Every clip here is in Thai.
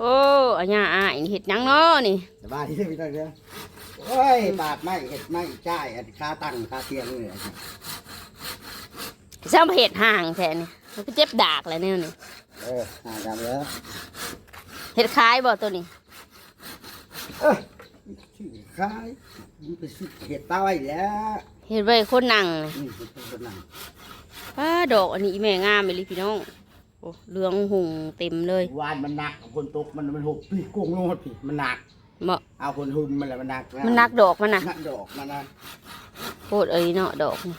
โอ้อันนี้อ่ายนี่เห็ดหยังเนาะนี่สบายที่พี่น้องเด้อโอ้ยบาดไม่เห็ดไม่จ่ายอันค่าตั้งค่าเตียงเลยซ้ำเห็ดห่างแท้นี่มันก็เจ็บดากเลยเนี่ยนี่เออหากันแล้วเห็ดคล้ายบ่ตัวนี้เออชื่อคล้ายมันไปซื้อเห็ดตาไว้แล้วเห็ดไว้คนนั่งเลยนี่เป็นคนนั่งอ้าดอกอันนี้อีแม่งามเลยพี่น้อง โอ้เหลืองหุงเต็มเลย วานมันหนักคนตกมันมันหกพี่กุ้งลงหมดพี่มันหนักเหมาะเอาคนหุ่มมันแหละมันหนักมันนักดอกมันนะนักดอกมันนะโคตรเอ้ยเนาะดอกนี่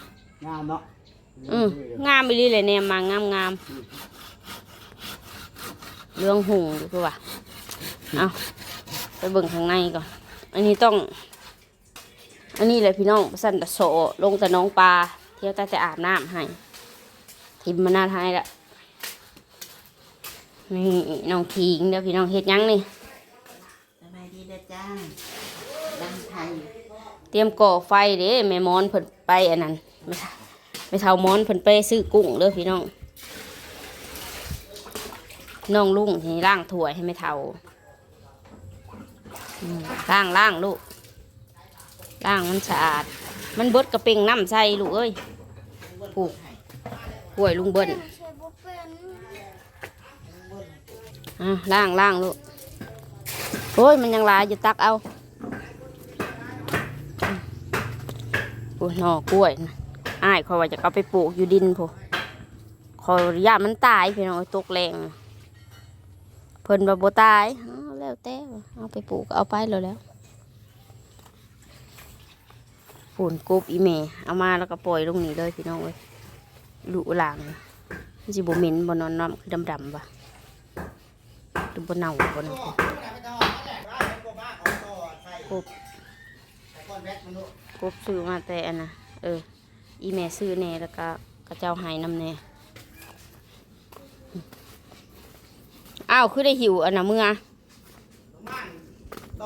งามเนาะอืมงามไปเลยเลยเนี่ยมางามงามเหลืองหุงดูคือว่าเอาไปเบิ่งข้างในก่อน อันนี้ต้อง อันนี้เลยพี่น้องสั่นตะโสลงแต่น้องปลาเที่ยวแต่จะอาบน้ำให้ทิมมาหน้าท้ายละ นี่น้องทิงเดี๋ยวพี่น้องเฮ็ดหยังนี่สบายดีเด้อจ้าดังไทยเตรียมก่อไฟเด้แม่มอนเพิ่นไปอันนั้นไม่เท่าไม่เท่ามอนเพิ่นไปซื้อกุ้งเด้อพี่น้องน้องลุงให้ล่างถ้วยให้ไม่เท่าอืมล่างล่างลูกล่างมันสะอาด มันเบิดกระเป่งน้ำใส่ลูกเอ้ยผูกป่วยลุงเบิ้ล อะล่างล่างลูกโอ้ยมันยังหลายจะตักเอาโอ้หน่อกล้วยนะอ้ายว่าจะเอาไปปลูกอยู่ดินพอขอยามันตายพี่น้องตกแรงเพิ่นว่าบ่ตายเอาแล้วแต่เอาไปปลูกเอาไปแล้วแล้วฝุ่นกบอีเมเอามาแล้วก็ปล่อยลงนี่เลยพี่น้องเว้ยลุหลางมันสิบ่เหม็นบ่นอนน้ำคือดำๆว่ะ อบ่เน่าบ่เนาะกบกบซื้อมาแต่อันนะเออ อีแม่ซื้อแน่แล้วก็กระเจ้าใหายน้ำแน่อ้าวคือได้หิวอันน่ะเมื่อ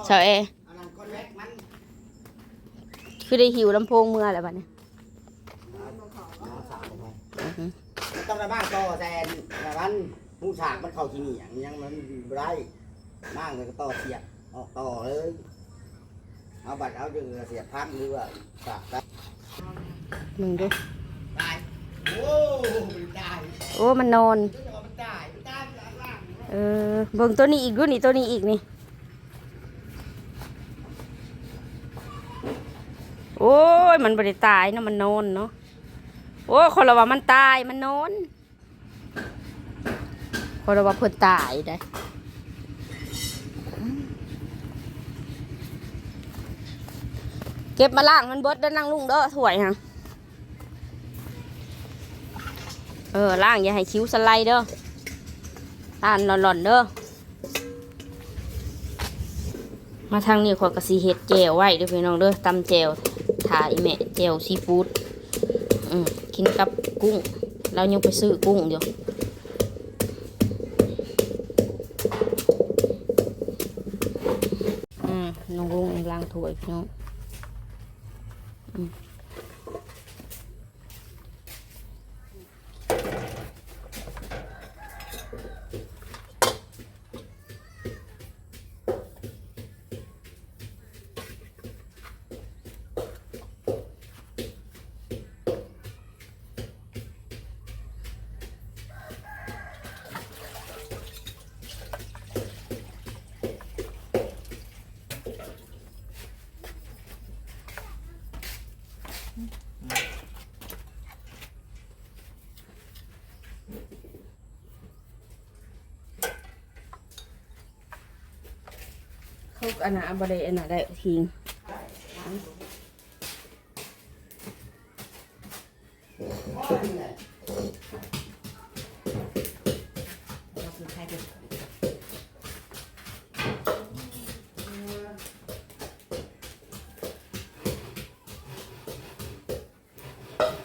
เสาวเออันนั้นก้อนแรกมันคือได้หิวลำโพงเมื่ออะไรบ้านี้เอาสากออกไปอื้อหือต้องได้บ้างต่อแทนแต่มัน ผู้ฉากมันเข้าที่นี่อย่างยังมันบ่ได้บ้างเลยก็ต่อเสียบออกต่อเลย เอาบัตรเอาเดือเสียบพักหรือว่าฉากได้มึงดูได้โอ้มันได้โอ้มันนอน มันได้มันได้ล่างเออเบิ่งตัวนี้อีกดูนี่ตัวนี้อีกนี่ โอ้ยมันบริตายเนาะมันนอนเนาะโอ้ยคนละว่ามันตายมันนอน คนละว่าเพิ่นตายได้เก็บมาล่างมันเบิดเด้อนั่งลุงเด้อถวยฮะเออล่างอย่าให้คิ้วสไลด์เด้อตานหล่อนๆเด้อมาทางนี้ขอยกระสีเห็ดแจวไว้เด้อพี่น้องเด้อตำแจวถ่ายแม่แจวซีฟู้ดอืมกินกับกุ้งเรายังไปซื้อกุ้งอยู่ ล้างถ้วยพี่น้อง อืมเขาอันนะบ่ได้อันนะได้ทิ้ง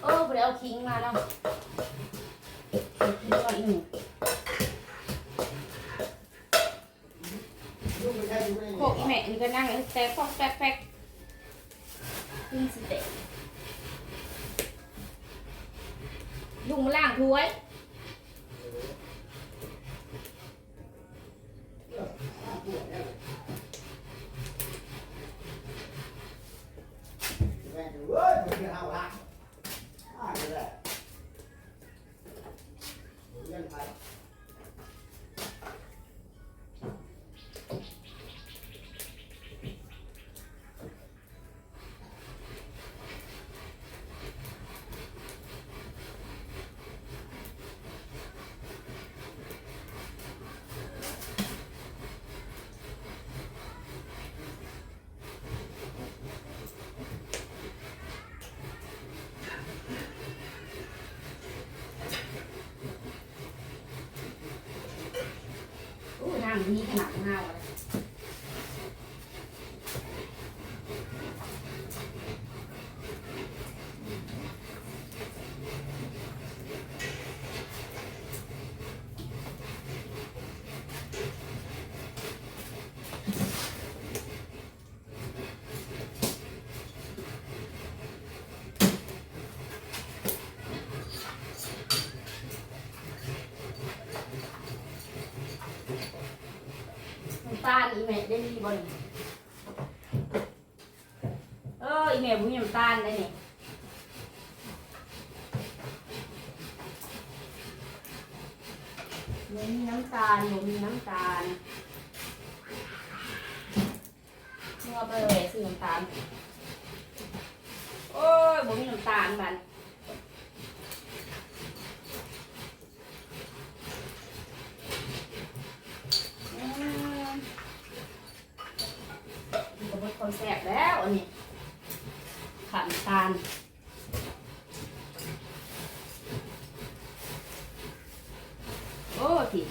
โอ้บ่ได้เอาทิ้งมาแล้วทิ้งก่อนหนึ่ง พว กอีแม่นี่ก็นั่งแต่ฟอกแฟกแฟกกินสเต็กลุงมล่างถ้วยำ นี้ขนาดห้าวอะไร น้าลอีแม่ได้มีบ่นเอออีแม่บุ้ยำตาลได้นี่บ่มีน้ำตาลบ่มีน้ำตาลเมื่อไปเลยซื้อน้ำตาล โอ้ยบ่มีน้ำตาลบันอืม มันก็เป็น คนแสบแล้วอันนี้ขันตาลโอ้ที่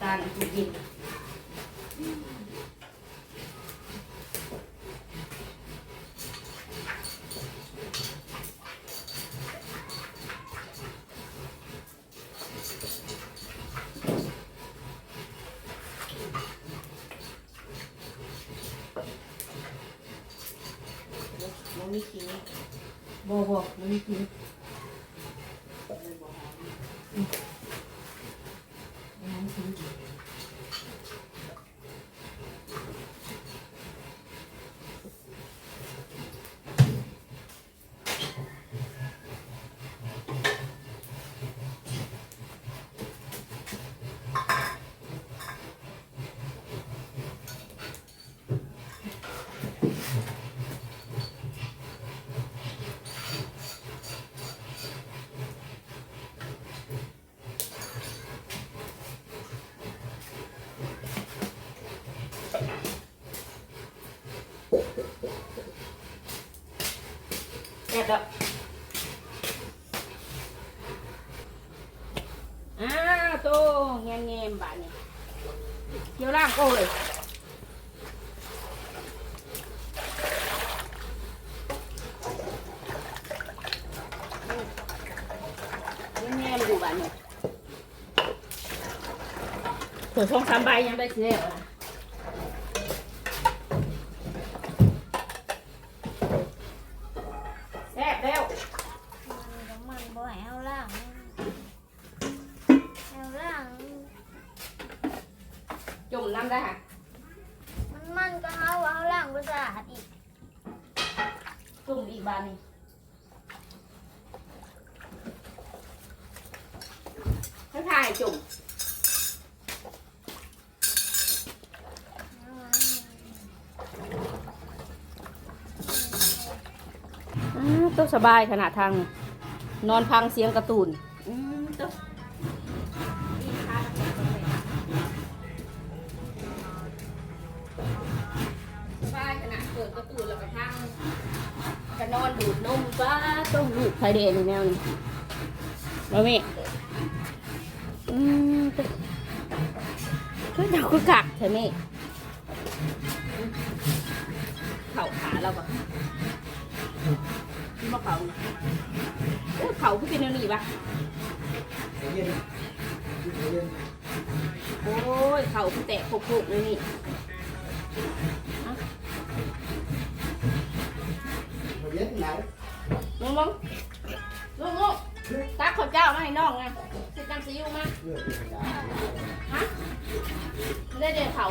ตาลถูกกิน มันไม่กินบ่บ่มันไม่กิน แซ่บแล้วอ้าวโตแงมแงมๆบาดนี่เกี่ยวล่างโอ้เลยแงมแงมๆอยู่บาดนี่ถั่วทองสามใบยังได้เสียแล้วนะ แซ่บแล้ว มันมันบ่ให้เอาล่างเอาล่าง จุ่มน้ำได้ค่ะ มันมันก็เอา เอาล่างภาดอีกจุ่มอีกบานหนึงถ้าถ่ายจุ่มตัวสบายขนาดทาง นอนพังเสียงการ์ตูน อืมตัวส ปิดการ์ตูนแล้วก็ทางก็นอนดูดนมป้าต้องลูกไทยเดนนี่แนวนี้มาเมอืมตัวช่วยเดาคือกักเธอเมเข่าขาเราปะนี่มาเข่าเออเข่าคือเป็นแนวนี้ปะโอ้ยเข่าคือแตกโคกๆเลยนี่ ย็นไหนมองมองลุงลุงตักข้าวเจ้ามาให้น้องไงสิจำซีอิ๊วมาเลือดเป็นยาฮะได้เดี๋ยวเขา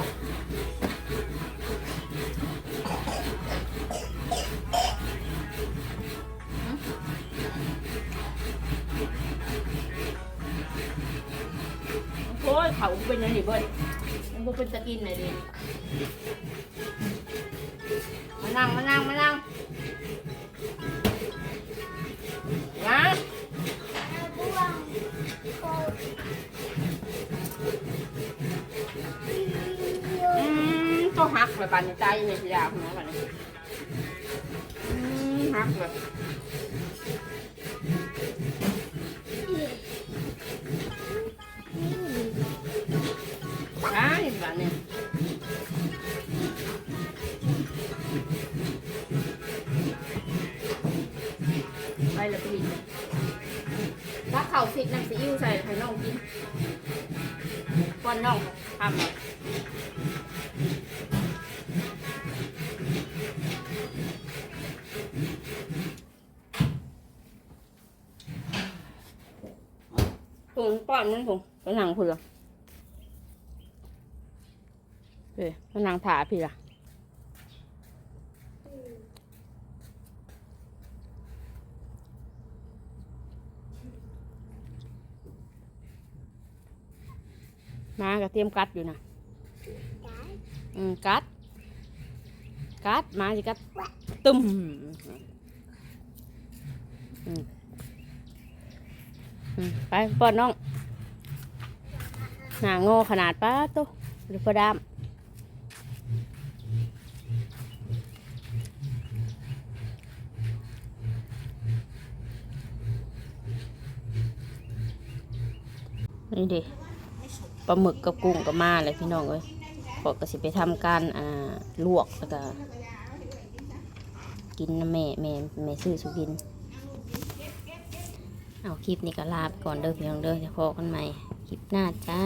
โอ้ยเขาเป็นยังไงเบิ้ลมันบ่เป็นตะกินเลยดิมานั่งมานั่งมานั่ง หักเลยปานนี้ใจเลยสิดาคุณน้องปานนี้อืมหักเลยได้บ้านเนี่ยไปละไปลินเลยรักเข่าพริกน้ำซีอิ๊วใส่ให้น้องกินป้อนน้องทำ ผงป้อนนั่นผงไปหนังเผื่อเอ้ยไปหนังผ่าพี่ล่ะมากระเทียมกัดอยู่นะอืมกัด กัดมาสิกัดตุ้มอืมอืม ไปป้อนน้อง หนาโง่ขนาดป้าตุ๊หรือพอดามนี่ดิปลาหมึกกับกุ้งกับมาเลยพี่น้องเอ้ยพอก็สิไปทำการอ่าลวกแล้วก็กินนะแม่แม่แม่ซื้อสุกิน เอาคลิปนี้ก็ลาไปก่อนเด้อพี่น้องเด้อจะพอกันใหม่คลิปหน้าจ้า